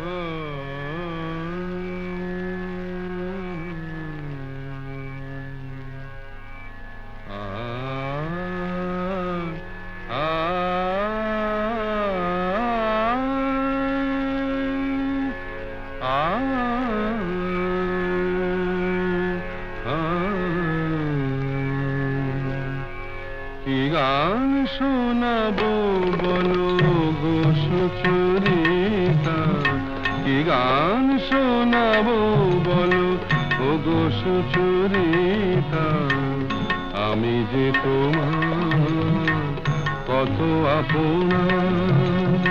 Ooh. ওগো সুচরিতা আমি যে তোমার কত আপনার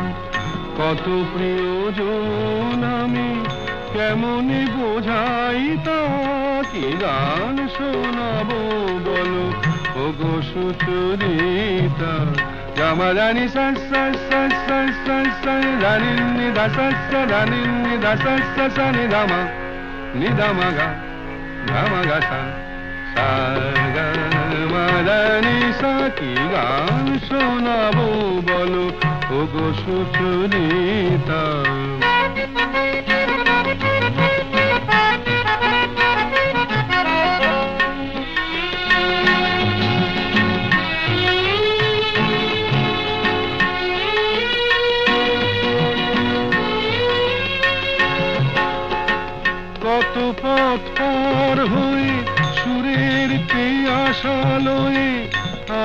কত প্রিয়জন আমি কেমনে বোঝাই তা কি গান শোনাবো বলো ওগো Sucharita Rama Rani sa sa sa sa sa sa Rani ni da sa sa Rani ni da sa sa sa ni Rama ni Rama ga গামাগাসা সাগমাদানি সাকি গান শোনাবো বলো ও গো সুচরিতা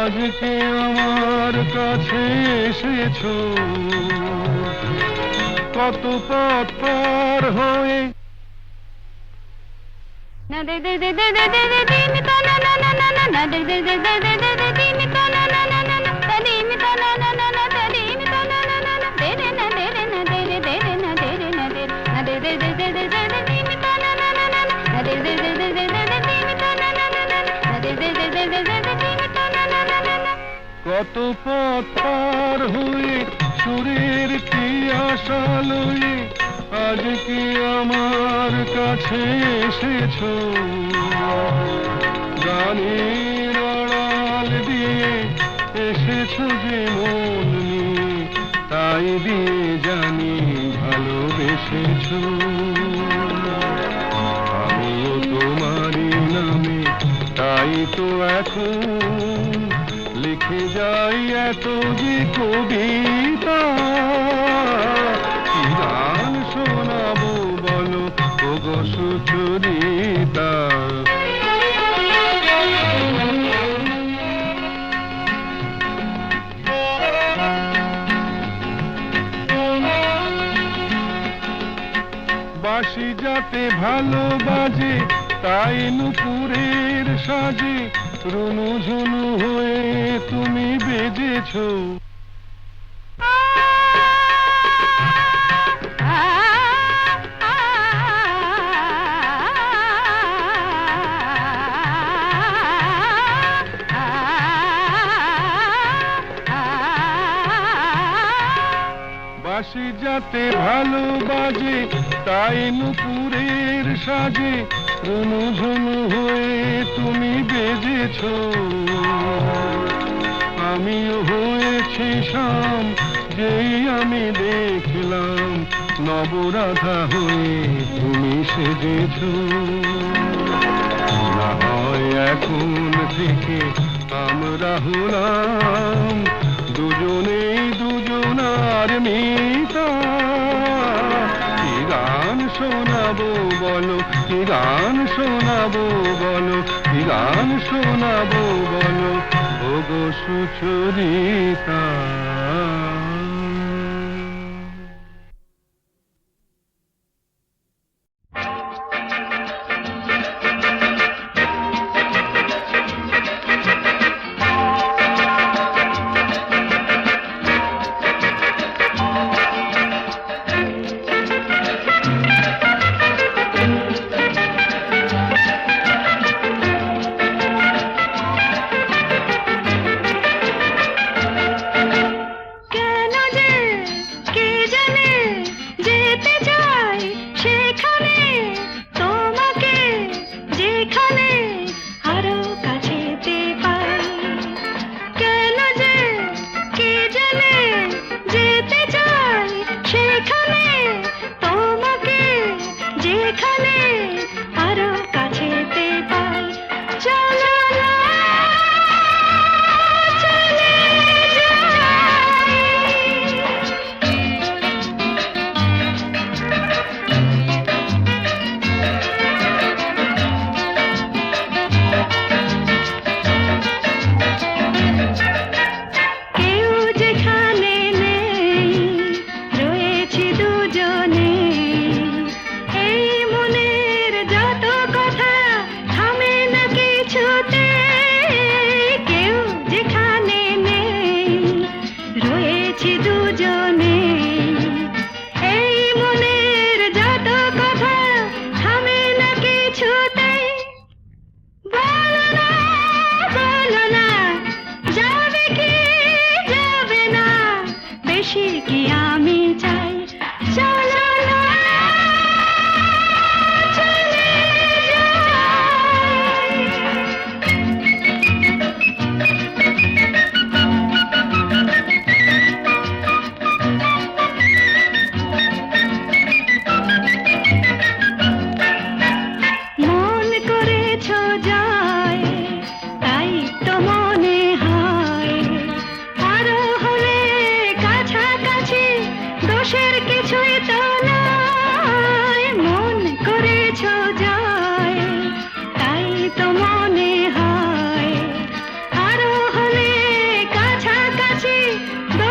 আজকে আমার কাছে এসেছ কত পথ পার হয়ে না দে দে দে দে দে দে দে না দে দে দে দে দে দে দে দে দে দে তো পথ পার হয়ে সুরের পিয়াসা লয়ে আজ কি আমার কাছে এসেছ? গানের আড়াল দিয়ে এসেছ যে মন তাই দিয়ে জানি ভালোবেসেছ। আমিও তোমারই নামে, তাই তো এখন লিখে যাই এত যে কবিতা শোনাবো বলো? ওগো সুচরিতা। বাসি যাতে ভালো বাজে তাই নুপুরের সাজে রুনু ঝুনু হয়ে তুমি বেজেছো বাসি যাতে ভালো বাজে তাই নুপুরের সাজে রুনু ঝুনু হয়ে তুমি বেজেছ। আমিও হয়েছি শাম, যেই আমি দেখলাম নবরাধা হয়ে তুমি সেজেছ। এখন থেকে আমরা হলাম দুজনেই দুজনার মিতা কি গান শোনাবো বলো, কি গান শোনাবো বলো গান শোনাবো বলো ভোগ সুচরিতা।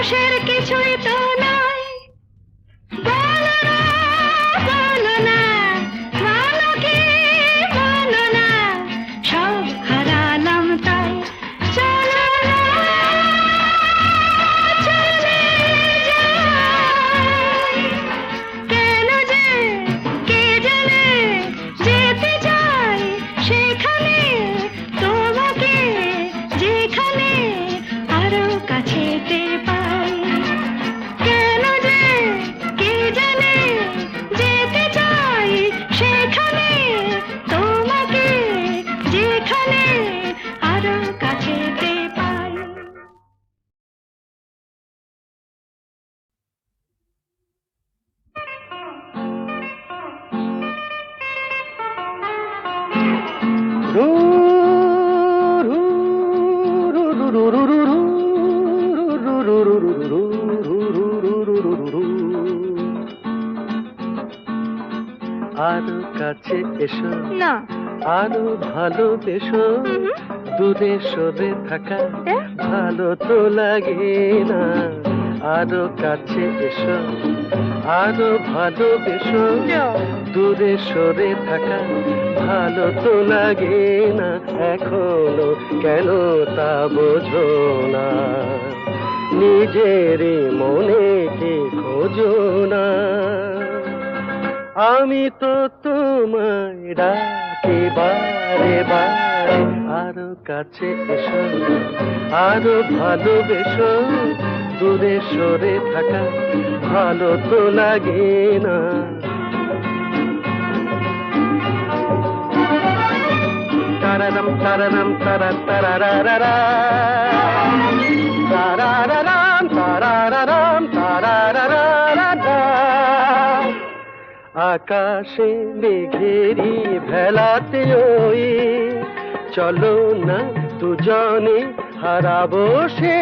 মানুষের কিছুই তো আরও ভালোবেসো। দূরে সরে থাকা ভালো তো লাগে না। আরও কাছে এসো আরও ভালোবেসো দূরে সরে থাকা ভালো তো লাগে না। এখনও কেন তা বোঝো না। নিজেরই মনে কে খোঁজো না। আমি তো তোমায় ডাকি বারে বারে, আরও কাছে এসো, আরও ভালোবেসো, দূরে সরে থাকা ভালো তো লাগে না। তারারাম তারারাম, তারা তারারারা তারারারাম তারারারাম তারারারা আকাশে মেঘেরি ভেলাতে ওই। চলো না দুজনে হারাবো সে।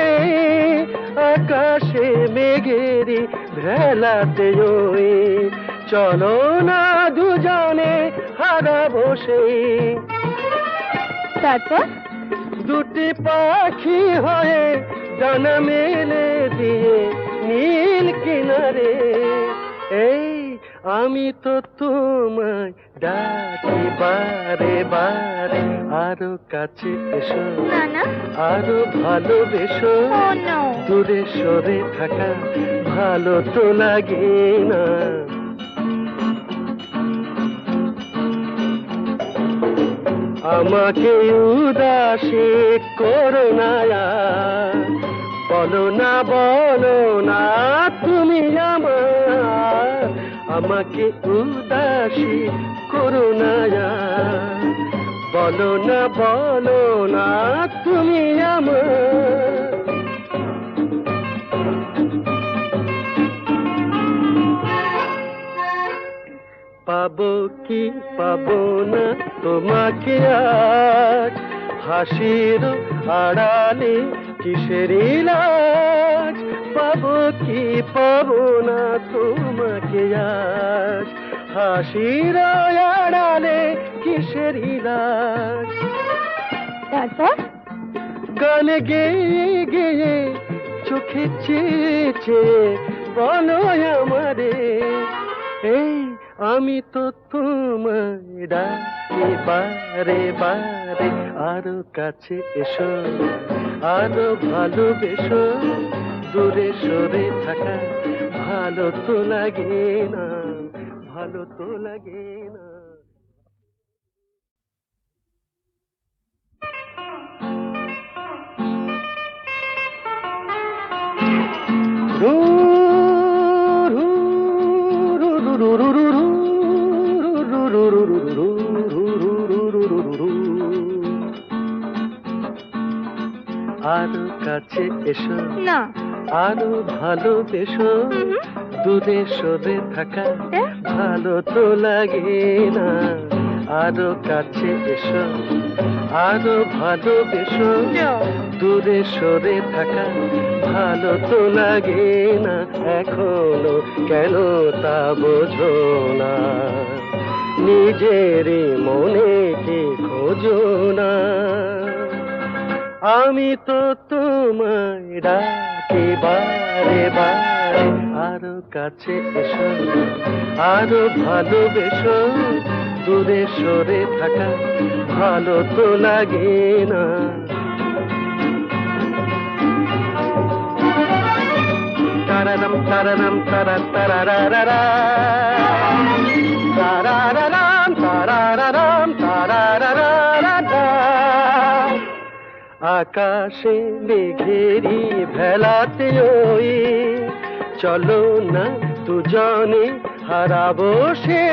আকাশে মেঘেরি ভেলাতে ওই। চলো না দুজনে হারাবো সে। তারপর? দুটি পাখি হয়ে ডানা মেলে দিয়ে নীল কিনারে। এই আমি তো তোমায় ডাকি বারে বারে আরও কাছে এসো। আরও ভালোবেসো। দূরে সরে থাকা ভালো তো লাগে না। আমাকে উদাসী করো না বলো না বলো না তুমি আমার। আমাকে উদাসী করো না বলো না বলো না, তুমি আমার। পাবো কি পাবো না, তোমাকে আজ হাসির আড়ালে কিসের লাজ পাবো কি পাবো না তোমাকে আজ? হাসির আড়ালে কিসের তারপর? গান গেয়ে গেয়ে চোখে চেয়ে চেয়ে বলো আমারে। এই আমি তো তোমায় ডাকি বারে বারে আরও কাছে এসো আরও ভালোবেসো। দূরে সরে থাকা ভালো তো লাগে না ভালো তো লাগে না আরও কাছে এসো না আরও ভালোবেসো। দূরে সরে থাকা, ভালো তো লাগে না। আরও কাছে এসো, আরও ভালোবেসো দূরে সরে থাকা, ভালো তো লাগে না। এখনও কেন তা বোঝো না। নিজেরই মনে কে খোঁজো না। আমি তো তোমায় বারে বারে আরও কাছে এসো, আরও ভালোবেসো, দূরে সরে থাকা ভালো তো লাগে না। তারারাম তারারাম, তারা তারারারা তারারারাম তারারারাম তারারারা আকাশে মেঘেরি ভেলাতে ওই। চলো না দুজনে হারাবো সে।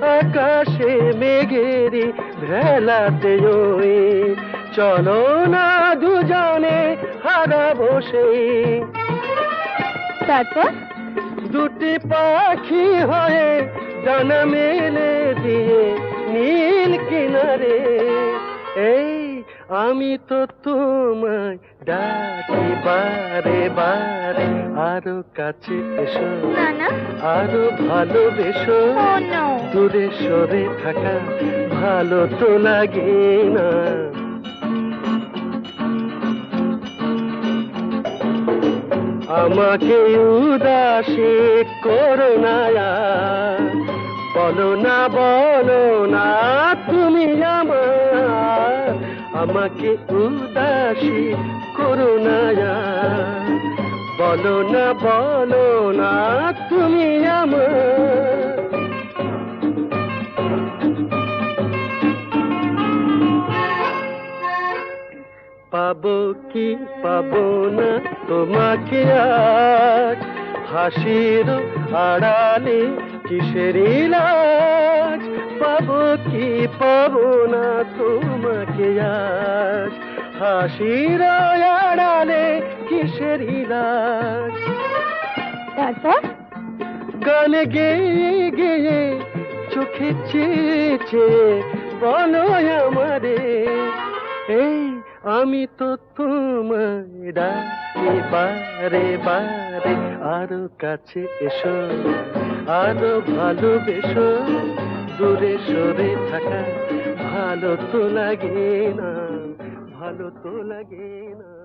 আকাশে মেঘেরি ভেলাতে ওই। চলো না দুজনে হারাবো সে। তারপর? দুটি পাখি হয়ে ডানা মেলে দিয়ে নীল কিনারে। এই আমি তো তোমায় ডাকি বারে বারে আরও কাছে এসো। আরও ভালোবেসো। দূরে সরে থাকা ভালো তো লাগে না। আমাকে উদাসী করো না বলো না বলো না তুমি আমার। আমাকে উদাসী করো না বলো না বলো না, তুমি আমার। পাবো কি পাবো না তোমাকে আজ হাসির আড়ালে কিসের লাজ পাবো কি পাবো না তোমাকে আজ? হাসির আড়ালে কিসের লাজ তারপর? গানে গেয়ে গেয়ে চোখে চেয়ে চেয়ে বলো আমারে। এই আমি তো তোমায় ডাকি বারে বারে আরও কাছে এসো আরও ভালোবেসো। দূরে সরে থাকা ভালো তো লাগে না ভালো তো লাগে না।